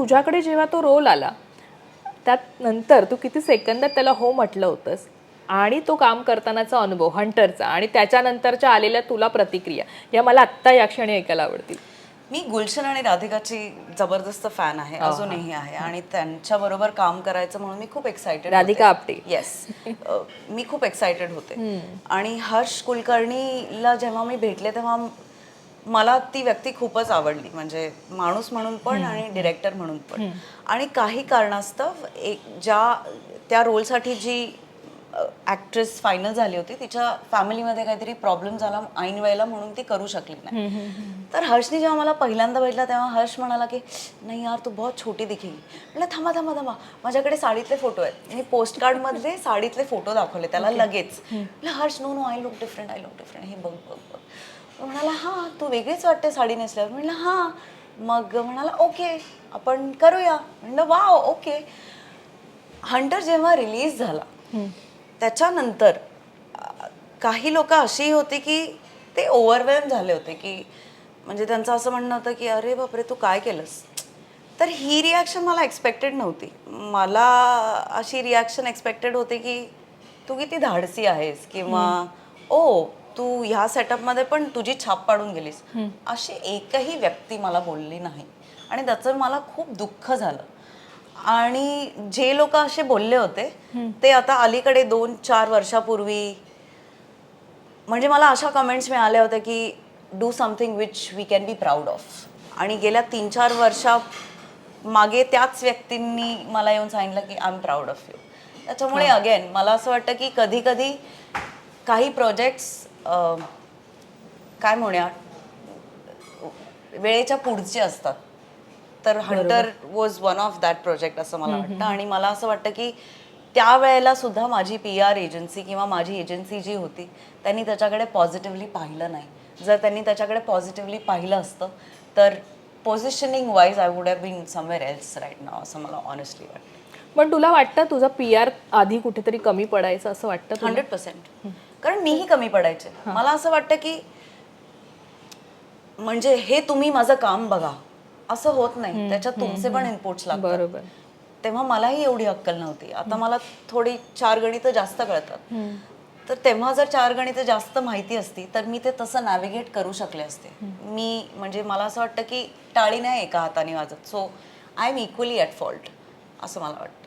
तुझ्याकडे जेव्हा तो रोल आला त्यात नंतर तू किती सेकंदात त्याला हो म्हटलं होतंस? आणि तो काम करतानाचा अनुभव हंटरचा आणि त्याच्यानंतरच्या आलेल्या तुला प्रतिक्रिया या मला आत्ता या क्षणी ऐकायला आवडतील. मी गुलशन आणि राधिकाची जबरदस्त फॅन आहे अजूनही आहे आणि त्यांच्या बरोबर काम करायचं म्हणून मी खूप एक्सायटेड राधिका आपटे. येस मी खूप एक्सायटेड होते. आणि हर्ष कुलकर्णीला जेव्हा मी भेटले तेव्हा मला ती व्यक्ती खूपच आवडली. म्हणजे माणूस म्हणून पण आणि डिरेक्टर म्हणून पण. आणि काही कारणास्तव एक ज्या त्या रोलसाठी जी ॲक्ट्रेस फायनल झाली होती तिच्या फॅमिलीमध्ये काहीतरी प्रॉब्लेम झाला ऐन वेळेला म्हणून ती करू शकली नाही. तर हर्षने जेव्हा मला पहिल्यांदा भेटला तेव्हा हर्ष म्हणाला की नाही यार तू बहुत छोटी दिखेगी. म्हटलं थांबा थांबा थांबा. माझ्याकडे साडीतले फोटो आहेत. मी पोस्ट कार्डमधले साडीतले फोटो दाखवले त्याला लगेच. म्हटलं Harsh no no I look different I look different हे बघ बघ बघ. तो म्हणाला हां तू वेगळीच वाटते साडी नेसल्यावर. म्हटलं हां. मग म्हणाला ओके आपण करूया. म्हणलं वा ओके. हंटर जेव्हा रिलीज झाला त्याच्यानंतर काही लोक अशी होती की ते ओव्हरवेल्म झाले होते की म्हणजे त्यांचं असं म्हणणं होतं की अरे बापरे तू काय केलंस? तर ही रिॲक्शन मला एक्सपेक्टेड नव्हती. मला अशी रिॲक्शन एक्सपेक्टेड होती की तू किती धाडसी आहेस किंवा ओ तू ह्या सेटअपमध्ये पण तुझी छाप पाडून गेलीस. अशी एकही व्यक्ती मला बोलली नाही. आणि त्याचं मला खूप दुःख झालं. आणि जे लोक असे बोलले होते ते आता अलीकडे दोन चार वर्षापूर्वी म्हणजे मला अशा कमेंट्स मिळाल्या होत्या की do something which we can be proud of आणि गेल्या तीन चार वर्षा मागे त्याच व्यक्तींनी मला येऊन सांगितलं की I am proud of you त्याच्यामुळे अगेन मला असं वाटतं की कधी कधी काही प्रोजेक्ट्स काय म्हणूया वेळेच्या पुढचे असतात. तर Hunter was one of that project असं मला वाटतं. आणि मला असं वाटतं की त्यावेळेला सुद्धा माझी पी आर एजन्सी किंवा माझी एजन्सी जी होती त्यांनी त्याच्याकडे पॉझिटिव्हली पाहिलं नाही. जर त्यांनी त्याच्याकडे पॉझिटिव्हली पाहिलं असतं तर positioning wise I would have been somewhere else right नाव असं मला ऑनेस्टली वाटतं. पण तुला वाटतं तुझा पी आर आधी कुठेतरी कमी पडायचं असं वाटतं? हंड्रेड पर्सेंट कारण मीही कमी पडायचे. मला असं वाटतं की म्हणजे हे तुम्ही माझं काम बघा. असं होत नाही. त्याच्यात तुमचे पण इनपुट्स लागतात. बरोबर. तेव्हा मलाही एवढी अक्कल नव्हती. आता मला थोडी चार गणितं जास्त कळतात. तर तेव्हा जर चार गणितं जास्त माहिती असती तर मी ते तसं नॅव्हिगेट करू शकले असते. मी म्हणजे मला असं वाटतं की टाळी नाही एका हाताने वाजत. So I am equally at fault असं मला वाटतं.